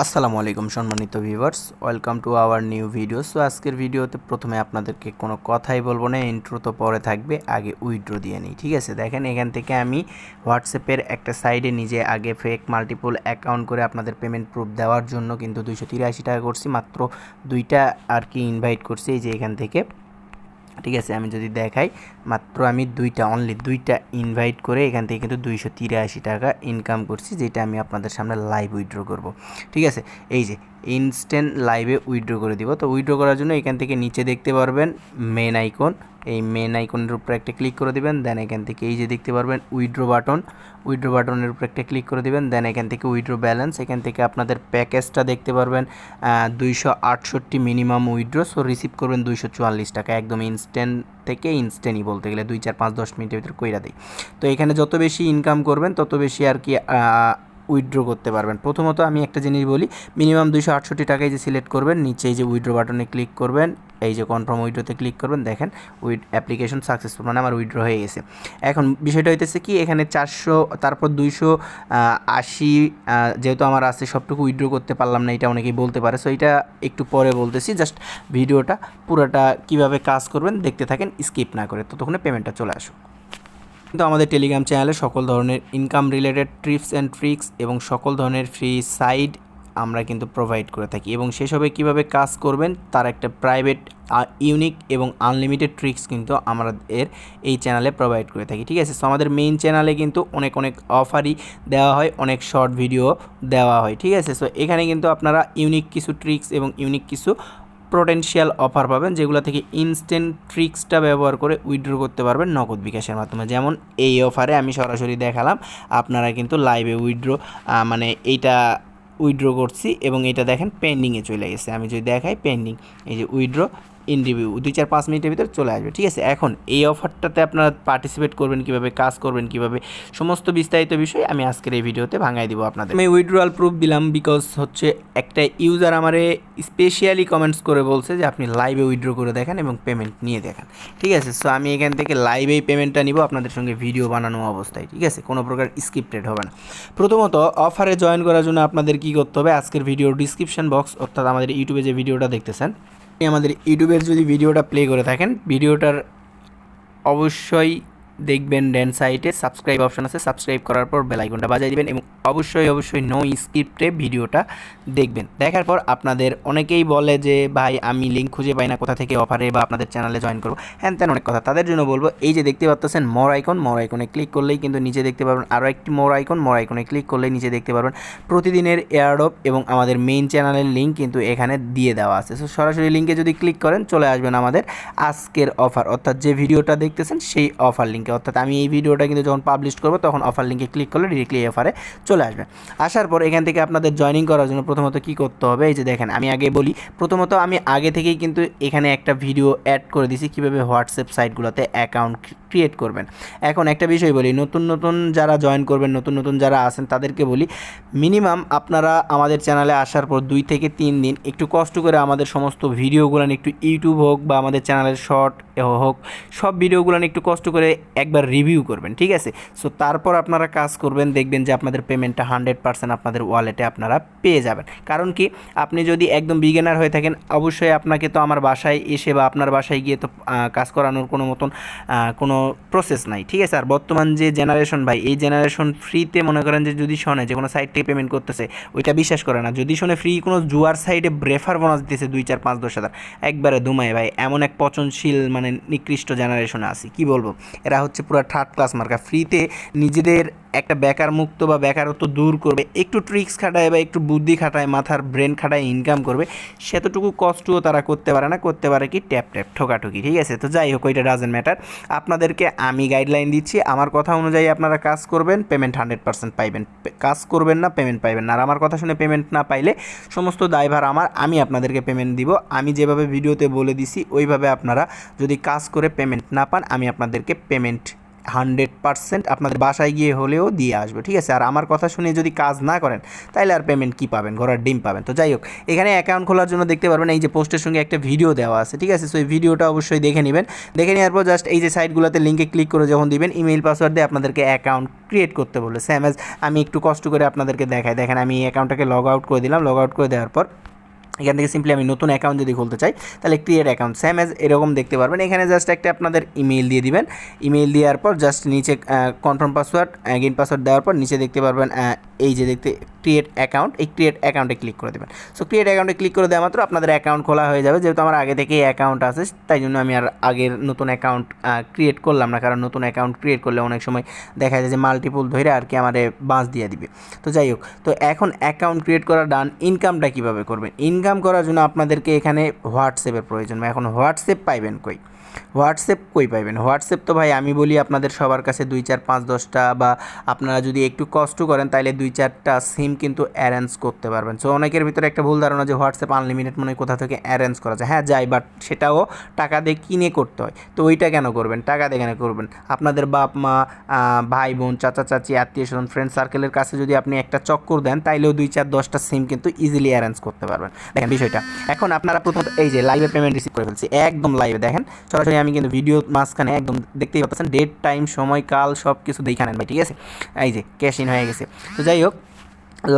আসসালামু আলাইকুম সম্মানিত viewers welcome to our new video so আজকের ভিডিওতে প্রথমে আপনাদেরকে কোনো কথাই বলব না ইন্ট্রো তো পরে থাকবে, আগে উইড্রো দিয়ে নিই, ঠিক আছে? দেখেন, এখান থেকে আমি হোয়াটসঅ্যাপের একটা সাইডে নিজে আগে ফেক মাল্টিপল অ্যাকাউন্ট করে আপনাদের পেমেন্ট প্রুফ দেওয়ার জন্য কিন্তু দুইশো তিরাশি টাকা করছি, মাত্র দুইটা আর কি ইনভাইট করছি, এই যে এখান থেকে। ঠিক আছে, আমি যদি দেখাই, মাত্র আমি দুইটা অনলি দুইটা ইনভাইট করে এখান থেকে কিন্তু দুইশো তিরাশি টাকা ইনকাম করছি, যেটা আমি আপনাদের সামনে লাইভ উইথড্র করব। ঠিক আছে, এই যে ইনস্ট্যান্ট লাইভে উইথড্র করে দিব। তো উইথড্র করার জন্য এখান থেকে নিচে দেখতে পারবেন মেন আইকন এই মেন আইকনের উপরে একটা ক্লিক করে দিবেন দেন এখান থেকে এই যে দেখতে পারবেন উইথড্র বাটন উইথড্র বাটনের উপরে একটা ক্লিক করে দিবেন দেন এখান থেকে উইথড্র ব্যালেন্স এখান থেকে আপনাদের প্যাকেজটা দেখতে পারবেন দুইশো আটষট্টি মিনিমাম উইথড্র সো রিসিভ করবেন দুইশো চুয়াল্লিশ টাকা, একদম ইনস্ট্যান্ট থেকে ইনস্ট্যান্টই বলতে গেলে দুই, চার, পাঁচ, দশ মিনিটের ভিতরে কইরা দেয় তো এখানে যত বেশি ইনকাম করবেন, তত বেশি আর কি উইথড্র করতে পারবেন। প্রথমত আমি একটা জিনিস বলি মিনিমাম দুইশো আটষট্টি টাকায় যে সিলেক্ট করবেন, নিচে এই যে উইথড্র বাটনে ক্লিক করবেন, এই যে কনফার্ম উইড্রোতে ক্লিক করবেন, দেখেন উইড অ্যাপ্লিকেশন সাকসেসফুল মানে আমার উইড্রো হয়ে গেছে। এখন বিষয়টা হইতেছে কি, এখানে চারশো, তারপর দুইশো আশি যেহেতু আমার আছে, সবটুকু উইড্রো করতে পারলাম না, এটা অনেকেই বলতে পারে। সো এটা একটু পরে বলতেছি জাস্ট ভিডিওটা পুরোটা কীভাবে কাজ করবেন, দেখতে থাকেন স্কিপ না করে, ততক্ষণে পেমেন্টটা চলে আসুক। কিন্তু আমাদের টেলিগ্রাম চ্যানেলে সকল ধরনের income related tips and tricks এবং সকল ধরনের ফ্রি সাইড আমরা কিন্তু প্রোভাইড করে থাকি। এবং সেসবে কীভাবে কাজ করবেন, তার একটা প্রাইভেট ইউনিক এবং আনলিমিটেড ট্রিক্স কিন্তু আমাদের এই চ্যানেলে প্রোভাইড করে থাকি, ঠিক আছে? সো আমাদের মেইন চ্যানেলে কিন্তু অনেক অনেক অফারই দেওয়া হয়, অনেক শর্ট ভিডিও দেওয়া হয়, ঠিক আছে? সো এখানে কিন্তু আপনারা ইউনিক কিছু ট্রিক্স এবং ইউনিক কিছু পোটেন্সিয়াল অফার পাবেন, যেগুলো থেকে ইনস্ট্যান্ট ট্রিক্সটা ব্যবহার করে উইড্রো করতে পারবেন নগদ বিকাশের মাধ্যমে। যেমন এই অফারে আমি সরাসরি দেখালাম, আপনারা কিন্তু লাইভে উইথড্র মানে এইটা উইথড্র করছি এবং এটা দেখেন পেন্ডিংয়ে চলে গেছে। আমি যদি দেখাই পেন্ডিং এই যে উইথড্র ইন রিভিউ দুই চার পাঁচ মিনিটের ভিতরে চলে আসবে, ঠিক আছে? এখন এই অফারটাতে আপনারা পার্টিসিপেট করবেন কীভাবে, কাজ করবেন কীভাবে, সমস্ত বিস্তারিত বিষয় আমি আজকের এই ভিডিওতে ভাঙাই দিব আপনাদের। আমি উইথড্রয়াল প্রুফ দিলাম বিকজ হচ্ছে একটা ইউজার আমারে স্পেশালি কমেন্টস করে বলছে যে আপনি লাইভে উইথড্র করে দেখেন এবং পেমেন্ট নিয়ে দেখেন, ঠিক আছে? সো আমি এখান থেকে লাইভেই পেমেন্টটা নিব, আপনাদের সঙ্গে ভিডিও বানানো অবস্থায়, ঠিক আছে? কোনো প্রকার স্ক্রিপ্টেড হবে না। প্রথমত অফারে জয়েন করার জন্য আপনাদের কী করতে হবে? আজকের ভিডিও ডিসক্রিপশন বক্স অর্থাৎ আমাদের ইউটিউবে যে ভিডিওটা দেখতেছেন আমাদের ইউটিউবের যদি ভিডিওটা প্লে করে থাকেন ভিডিওটার অবশ্যই দেখবেন ড্যান সাইটে সাবস্ক্রাইব অপশন আছে, সাবস্ক্রাইব করার পর বেলাইকনটা বাজাই দিবেন এবং অবশ্যই অবশ্যই নো স্ক্রিপ্টে ভিডিওটা দেখবেন। দেখার পর আপনাদের অনেকেই বলে যে, ভাই, আমি লিঙ্ক খুঁজে পাই না, কোথা থেকে অফারে বা আপনাদের চ্যানেলে জয়েন করব? হ্যান তেন অনেক কথা। তাদের জন্য বলব, এই যে দেখতে পাচ্ছেন মোর আইকন মোর আইকনে ক্লিক করলেই কিন্তু নিচে দেখতে পারবেন আরও একটি মোর আইকন মোর আইকনে ক্লিক করলেই নিচে দেখতে পারবেন প্রতিদিনের এয়ারডপ এবং আমাদের মেইন চ্যানেলের লিঙ্ক কিন্তু এখানে দিয়ে দেওয়া আছে। সো সরাসরি লিঙ্কে যদি ক্লিক করেন, চলে আসবেন আমাদের আজকের অফার অর্থাৎ যে ভিডিওটা দেখতেছেন, সেই অফার লিঙ্কে অর্থাৎ আমি এই ভিডিওটা কিন্তু যখন পাবলিশ করব, তখন অফার লিঙ্কে ক্লিক করলে ডিরেক্টলি অফারে চলে আসবে। আসার পর এখান থেকে আপনাদের জয়নিং করার জন্য প্রথমত কী করতে হবে? এই যে দেখেন, আমি আগে বলি, প্রথমত আমি আগে থেকেই কিন্তু এখানে একটা ভিডিও অ্যাড করে দিছি কীভাবে হোয়াটসঅ্যাপ সাইটগুলোতে অ্যাকাউন্ট ক্রিয়েট করবেন। এখন একটা বিষয় বলি, নতুন নতুন যারা জয়েন করবেন, নতুন নতুন যারা আছেন, তাদেরকে বলি মিনিমাম আপনারা আমাদের চ্যানেলে আসার পর দুই থেকে তিন দিন একটু কষ্ট করে আমাদের সমস্ত ভিডিওগুলো একটু ইউটিউব হোক বা আমাদের চ্যানেলের শর্ট হোক, সব ভিডিওগুলো একটু কষ্ট করে একবার রিভিউ করবেন, ঠিক আছে? সো তারপর আপনারা কাজ করবেন, দেখবেন যে আপনাদের পেমেন্টটা হান্ড্রেড পার্সেন্ট আপনাদের ওয়ালেটে আপনারা পেয়ে যাবেন। কারণ কি? আপনি যদি একদম বিগিনার হয়ে থাকেন, অবশ্যই আপনাকে তো আমার বাসায় এসে বা আপনার বাসায় গিয়ে তো কাজ করানোর কোনো মতন কোনো প্রসেস নাই, ঠিক আছে? আর বর্তমান যে জেনারেশন ভাই, এই জেনারেশন ফ্রিতে মনে করেন যে যদি শোনে, যে কোনো সাইট থেকে পেমেন্ট করতেছে, ওইটা বিশ্বাস করে না। যদি শোনে ফ্রি কোনো জুয়ার সাইডে ব্রেফার বোনাস দিতেছে দুই, চার, পাঁচ, দশ হাজার, একবারে দুমায় ভাই, এমন এক পচনশীল মানে নিকৃষ্ট জেনারেশনে আসি কি বলব? এরা হচ্ছে পুরো থার্ড ক্লাস মার্কা ফ্রিতে নিজেদের একটা বেকার মুক্ত বা বেকারত্ব দূর করবে, একটু ট্রিক্স খাটায় বা একটু বুদ্ধি খাটায়, মাথার ব্রেন খাটায় ইনকাম করবে, সেতটুকু কষ্টও তারা করতে পারে না, করতে পারে কি ট্যাপ ট্যাপ ঠোকাঠুকি, ঠিক আছে? তো যাই হোক, ওইটা ডাজেন্ট ম্যাটার আপনাদেরকে আমি গাইডলাইন দিচ্ছি, আমার কথা অনুযায়ী আপনারা কাজ করবেন পেমেন্ট হান্ড্রেড পার্সেন্ট পাইবেন। কাজ করবেন না পেমেন্ট পাইবেন না। আর আমার কথা শুনে পেমেন্ট না পাইলে সমস্ত দায়ভার আমার, আমি আপনাদেরকে পেমেন্ট দিব। আমি যেভাবে ভিডিওতে বলে দিছি, ওইভাবে আপনারা যদি কাজ করে পেমেন্ট না পান, আমি আপনাদেরকে পেমেন্ট হান্ড্রেড পার্সেন্ট আপনাদের বাসায় গিয়ে হলেও দিয়ে আসবে, ঠিক আছে? আর আমার কথা শুনে যদি কাজ না করেন তাহলে আর পেমেন্ট কী পাবেন? ঘোড়ার ডিম পাবেন। তো যাই হোক, এখানে অ্যাকাউন্ট খোলার জন্য দেখতে পারবেন, এই যে পোস্টের সঙ্গে একটা ভিডিও দেওয়া আছে, ঠিক আছে? সো এই ভিডিওটা অবশ্যই দেখে নেবেন। দেখে নেওয়ার পর জাস্ট এই যে সাইটগুলোতে লিঙ্কে ক্লিক করে যখন দিবেন ইমেল পাসওয়ার্ড দিয়ে আপনাদেরকে অ্যাকাউন্ট ক্রিয়েট করতে বলবে। সেম অ্যাজ আমি একটু কষ্ট করে আপনাদেরকে দেখাই। দেখেন, আমি এই অ্যাকাউন্টটাকে লগ আউট করে দিলাম। লগ আউট করে দেওয়ার পর এখান থেকে সিম্পলি আমি নতুন অ্যাকাউন্ট যদি খুলতে চাই, তাহলে ক্রিয়েট অ্যাকাউন্ট সেম অ্যাজ এরকম দেখতে পারবেন। এখানে জাস্ট একটা আপনাদের ইমেল দিয়ে দিবেন। ইমেল দেওয়ার পর জাস্ট নিচে কনফার্ম পাসওয়ার্ড অ্যাগেন পাসওয়ার্ড দেওয়ার পর নিচে দেখতে পারবেন এই যে দেখতে ক্রিয়েট অ্যাকাউন্ট এই ক্রিয়েট অ্যাকাউন্টে ক্লিক করে দেবেন। সো ক্রিয়েট অ্যাকাউন্টে ক্লিক করে দেওয়া মাত্র আপনাদের অ্যাকাউন্ট খোলা হয়ে যাবে। যেহেতু আমার আগে থেকেই অ্যাকাউন্ট আছে, তাই জন্য আমি আর আগের নতুন অ্যাকাউন্ট ক্রিয়েট করলাম না। কারণ নতুন অ্যাকাউন্ট ক্রিয়েট করলে অনেক সময় দেখা যায় যে মাল্টিপুল ধরে আর কি আমার বাঁচ দিয়ে দিবে। তো যাই হোক, তো এখন অ্যাকাউন্ট ক্রিয়েট করা ডান ইনকামটা কীভাবে করবেন? ইনকাম করার জন্য আপনাদেরকে এখানে হোয়াটসঅ্যাপের প্রয়োজন। এখন হোয়াটসঅ্যাপ পাইবেন কই? হোয়াটসঅ্যাপ কই পাইবেন? হোয়াটসঅ্যাপ তো ভাই আমি বলি আপনাদের সবার কাছে দুই চার পাঁচ দশটা বা আপনারা যদি একটু কষ্ট করেন তাহলে দুই চারটা সিম কিন্তু অ্যারেঞ্জ করতে পারবেন। সো অনেকের ভিতরে একটা ভুল ধারণা যে হোয়াটসঅ্যাপ আনলিমিটেড মনে কোথা থেকে অ্যারেঞ্জ করা যায়। হ্যাঁ যায় বাট সেটাও টাকা দিয়ে কিনে করতে হয়। তো ওইটা কেন করবেন? টাকা দিয়ে কেন করবেন? আপনাদের বাপ মা ভাই বোন, চাচা, চাচি, আত্মীয় স্বজন ফ্রেন্ড সার্কেলের কাছে যদি আপনি একটা চক্কর দেন, তাইলেও দুই চার দশটা সিম কিন্তু ইজিলি অ্যারেঞ্জ করতে পারবেন। দেখেন বিষয়টা। এখন আপনারা প্রথমত এই যে লাইভে পেমেন্ট রিসিভ করে ফেলছি। একদম লাইভে দেখেন। সরাসরি আমি কিন্তু ভিডিও মাঝখানে একদম দেখতেই পাচ্ছেন ডেট টাইম সময়, কাল সব কিছু দেখে নেন ভাই, ঠিক আছে? এই যে ক্যাশ ইন হয়ে গেছে। তো যাই হোক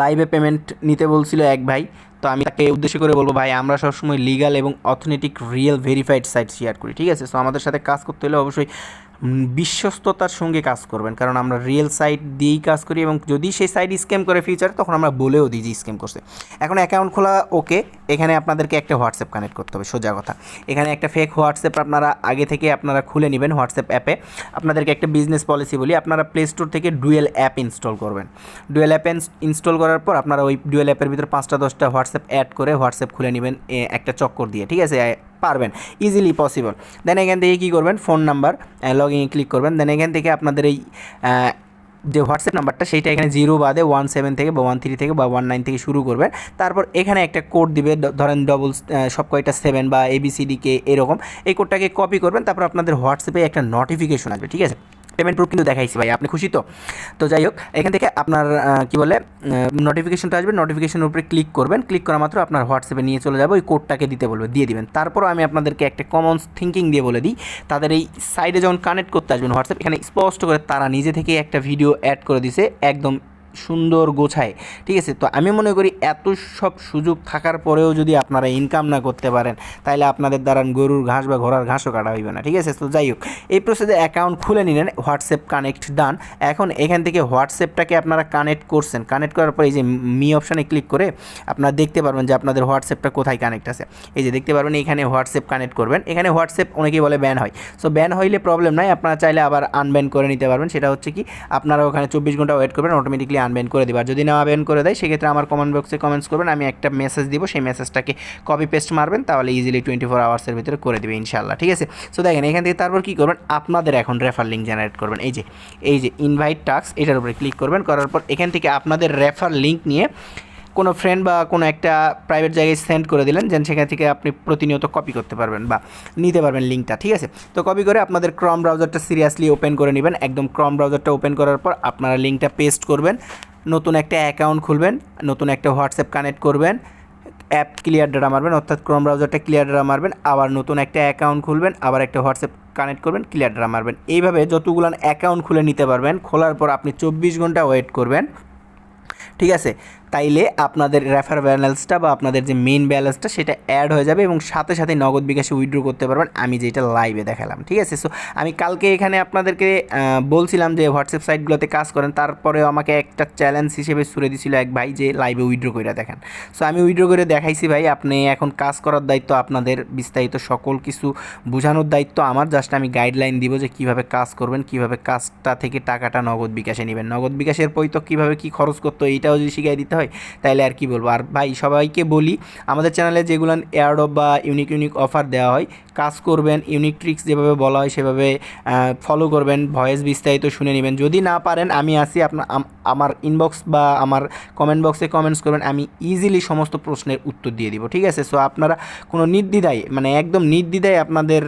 লাইভে পেমেন্ট নিতে বলছিল এক ভাই। তো আমি তাকে উদ্দেশ্য করে বলব, ভাই, আমরা সবসময় লিগাল এবং authentic real verified site share করি, ঠিক আছে? সো আমাদের সাথে কাজ করতে হলে অবশ্যই বিশ্বস্ততার সঙ্গে কাজ করবেন। কারণ আমরা রিয়েল সাইট দিয়েই কাজ করি এবং যদি সেই সাইট স্ক্যাম করে ফিউচার তখন আমরা বলেও দিই যে স্ক্যাম করছে। এখন অ্যাকাউন্ট খোলা ওকে এখানে আপনাদেরকে একটা হোয়াটসঅ্যাপ কানেক্ট করতে হবে, সোজা কথা। এখানে একটা ফেক হোয়াটসঅ্যাপ আপনারা আগে থেকে আপনারা খুলে নেবেন হোয়াটসঅ্যাপ অ্যাপে আপনাদেরকে একটা বিজনেস পলিসি বলি, আপনারা প্লে স্টোর থেকে ডুয়েল অ্যাপ ইনস্টল করবেন। ডুয়েল অ্যাপ ইনস্টল করার পর আপনারা ওই ডুয়েল অ্যাপের ভিতরে পাঁচটা, দশটা হোয়াটসঅ্যাপ অ্যাড করে হোয়াটসঅ্যাপ খুলে নেবেন একটা চক্কর দিয়ে, ঠিক আছে? পারবেন ইজিলি পসিবল দেন এখান থেকে কী করবেন phone number log in click করবেন। দেন এখান থেকে আপনাদের এই যে হোয়াটসঅ্যাপ নাম্বারটা সেইটা এখানে জিরো বাদে ওয়ান সেভেন থেকে বা ওয়ান থ্রি থেকে বা ওয়ান নাইন থেকে শুরু করবেন। তারপর এখানে একটা কোড দিবে ধরেন ডবল সব কয়টা সেভেন বা এবিসিডি কে এরকম। এই কোডটাকে কপি করবেন, তারপর আপনাদের হোয়াটসঅ্যাপে একটা নোটিফিকেশন আসবে, ঠিক আছে? পেমেন্ট প্রুফ কিন্তু দেখাইছি ভাই, আপনি খুশি তো? তো যাই হোক, এখান থেকে আপনার কি বলে নোটিফিকেশনটা আসবে নোটিফিকেশনের উপরে ক্লিক করবেন ক্লিক করা মাত্র আপনার হোয়াটসঅ্যাপে নিয়ে চলে যাবে, ওই কোডটাকে দিতে বলবে, দিয়ে দিবেন। তারপরও আমি আপনাদেরকে একটা কমন থিঙ্কিং দিয়ে বলে দিই, তাদের এই সাইডে যখন কানেক্ট করতে আসবেন হোয়াটসঅ্যাপ এখানে স্পষ্ট করে তারা নিজে থেকে একটা ভিডিও অ্যাড করে দিছে, একদম সুন্দর গোছায়, ঠিক আছে? তো আমি মনে করি এত সব সুযোগ থাকার পরেও যদি আপনারা ইনকাম না করতে পারেন তাহলে আপনাদের দ্বারা গরুর ঘাস বা ঘোড়ার ঘাসও কাটা হইবে না, ঠিক আছে? তো যাই হোক, এই প্রসেসে অ্যাকাউন্ট খুলে নিলেন হোয়াটসঅ্যাপ কানেক্ট ডান এখন এখান থেকে হোয়াটসঅ্যাপটাকে আপনারা কানেক্ট করছেন কানেক্ট করার পরে এই যে মি অপশানে ক্লিক করে আপনারা দেখতে পারবেন যে আপনাদের হোয়াটসঅ্যাপটা কোথায় কানেক্ট আছে। এই যে দেখতে পারবেন এখানে হোয়াটসঅ্যাপ কানেক্ট করবেন, এখানে হোয়াটসঅ্যাপ অনেকেই বলে ব্যান হয়। সো ব্যান হইলে প্রবলেম নাই, আপনারা চাইলে আবার আনব্যান করে নিতে পারবেন। সেটা হচ্ছে কি, আপনারা ওখানে চব্বিশ ঘণ্টা ওয়েট করবেন অটোমেটিকলি আনব্যান করে দেবে। আর যদি না ব্যান করে দেয়, সেক্ষেত্রে আমার কমেন্ট বক্সে কমেন্টস করবেন, আমি একটা মেসেজ দিব, সেই মেসেজটাকে কপি পেস্ট মারবেন, তাহলে ইজিলি টোয়েন্টি ফোর আওয়ার্সের ভিতরে করে দেবে ইনশাল্লাহ ঠিক আছে? সো দেখেন, এখান থেকে তারপর কী করবেন? আপনাদের এখন রেফার লিঙ্ক জেনারেট করবেন। এই যে এই যে ইনভাইট টাস্ক এটার উপরে ক্লিক করবেন, করার পর এখান থেকে আপনাদের রেফার লিঙ্ক নিয়ে কোনো ফ্রেন্ড বা কোনো একটা প্রাইভেট জায়গায় সেন্ড করে দিলেন যেন সেখান থেকে আপনি প্রতিনিয়ত কপি করতে পারবেন বা নিতে পারবেন লিঙ্কটা ঠিক আছে? তো কপি করে আপনাদের ক্রম ব্রাউজারটা সিরিয়াসলি ওপেন করে নেবেন। একদম ক্রম ব্রাউজারটা ওপেন করার পর আপনারা লিঙ্কটা পেস্ট করবেন, নতুন একটা অ্যাকাউন্ট খুলবেন, নতুন একটা হোয়াটসঅ্যাপ কানেক্ট করবেন অ্যাপ ক্লিয়ার ডাটা মারবেন, অর্থাৎ ক্রম ব্রাউজারটা ক্লিয়ার ডাটা মারবেন, আবার নতুন একটা অ্যাকাউন্ট খুলবেন, আবার একটা হোয়াটসঅ্যাপ কানেক্ট করবেন ক্লিয়ার ডাটা মারবেন। এইভাবে যতগুলো অ্যাকাউন্ট খুলে নিতে পারবেন, খোলার পর আপনি চব্বিশ ঘণ্টা ওয়েট করবেন। ঠিক আছে? তাইলে আপনাদের রেফার ব্যালেন্সটা বা আপনাদের যে মেইন ব্যালেন্সটা সেটা অ্যাড হয়ে যাবে এবং সাথে সাথে নগদ বিকাশে উইথড্র করতে পারবেন। আমি যেটা লাইভে দেখালাম, ঠিক আছে? সো আমি কালকে এখানে আপনাদেরকে বলছিলাম যে হোয়াটসঅ্যাপ সাইটগুলোতে কাজ করেন, তারপরেও আমাকে একটা চ্যালেঞ্জ হিসেবে সুরে দিছিল এক ভাই যে লাইভে উইথড্র করে দেখেন। সো আমি উইথড্র করে দেখাইছি ভাই, আপনি এখন কাজ করার দায়িত্ব আপনাদের বিস্তারিত সকল কিছু বোঝানোর দায়িত্ব আমার। জাস্ট আমি গাইডলাইন দিব যে কীভাবে কাজ করবেন, কীভাবে কাজটা থেকে টাকাটা নগদ বিকাশে নেবেন। নগদ বিকাশের পরিত কীভাবে কী খরচ করতো হয় এইটাও যদি শিখিয়ে দিতে হয়, তাহলে আর কি বলব। আর ভাই, সবাইকে বলি, আমাদের চ্যানেলে যেগুলো এয়ারডপ বা ইউনিক ইউনিক অফার দেওয়া হয়, কাজ করবেন ইউনিক ট্রিক্স যেভাবে বলা হয়, সেভাবে ফলো করবেন ভয়েস বিস্তারিত শুনে নেবেন। যদি না পারেন, আমি আসি আপনার আমার ইনবক্স বা আমার কমেন্ট বক্সে কমেন্টস করবেন, আমি ইজিলি সমস্ত প্রশ্নের উত্তর দিয়ে দিব। ঠিক আছে? সো আপনারা কোনো নির্দ্বিধায় মানে একদম নির্দ্বিধায় আপনাদের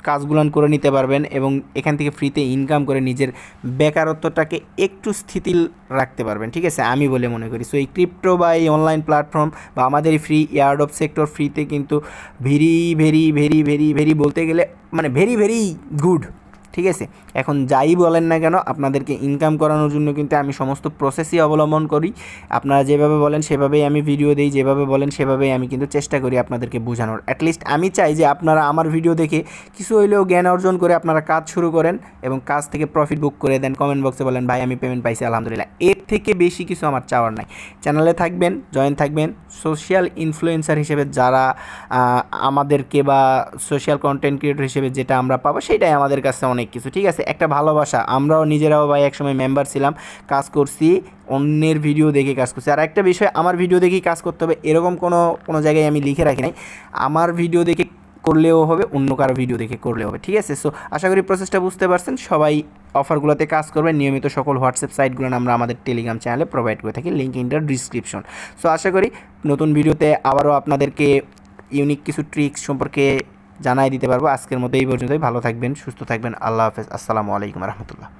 কাজগুলান করে নিতে পারবেন এবং এখান থেকে ফ্রিতে ইনকাম করে নিজের বেকারত্বটাকে একটু স্থিতিল রাখতে পারবেন। ঠিক আছে? আমি বলে মনে করি। সো এই ক্রিপ্টো বা এই অনলাইন প্ল্যাটফর্ম বা আমাদের ফ্রি ইয়ার্ড অফ সেক্টর ফ্রিতে কিন্তু very very very very very বলতে গেলে মানে ভেরি ভেরি গুড ঠিক আছে? এখন যাই বলেন না কেন, আপনাদেরকে ইনকাম করানোর জন্য কিন্তু আমি সমস্ত প্রসেসই অবলম্বন করি। আপনারা যেভাবে বলেন সেভাবেই আমি ভিডিও দিই, যেভাবে বলেন সেভাবেই আমি কিন্তু চেষ্টা করি আপনাদেরকে বোঝানোর। অ্যাটলিস্ট আমি চাই যে আপনারা আমার ভিডিও দেখে কিছু হইলেও জ্ঞান অর্জন করে আপনারা কাজ শুরু করেন এবং কাজ থেকে প্রফিট বুক করে দেন। কমেন্ট বক্সে বলেন, ভাই, আমি পেমেন্ট পাইছি, আলহামদুলিল্লাহ। এর থেকে বেশি কিছু আমার চাওয়ার নাই। চ্যানেলে থাকবেন জয়েন থাকবেন। সোশ্যাল ইনফ্লুয়েন্সার হিসেবে যারা আমাদেরকে বা সোশ্যাল কন্টেন্ট ক্রিয়েটর হিসেবে যেটা আমরা পাবো, সেটাই আমাদের কাছে অনেক কিছু, ঠিক আছে? একটা ভালোবাসা। আমরাও নিজেরাও ভাই একসময় মেম্বার ছিলাম, কাজ করছি, অন্যের ভিডিও দেখে কাজ করছি। আর একটা বিষয়, আমার ভিডিও দেখেই কাজ করতে হবে, এরকম কোনো কোনো জায়গায় আমি লিখে রাখি নাই। আমার ভিডিও দেখে করলেও হবে, অন্য কারও ভিডিও দেখে করলেও হবে, ঠিক আছে? সো আশা করি প্রসেসটা বুঝতে পারছেন। সবাই অফারগুলোতে কাজ করবেন। নিয়মিত সকল হোয়াটসঅ্যাপ সাইটগুলো আমরা আমাদের টেলিগ্রাম চ্যানেলে প্রোভাইড করে থাকি link in the description so আশা করি নতুন ভিডিওতে আবারও আপনাদেরকে ইউনিক কিছু ট্রিক্স সম্পর্কে জানাই দিতে পারব। আজকের মতো এই পর্যন্তই। ভালো থাকবেন, সুস্থ থাকবেন। আল্লাহ হাফেজ। আসসালামু আলাইকুম রহমতুল্লাহ।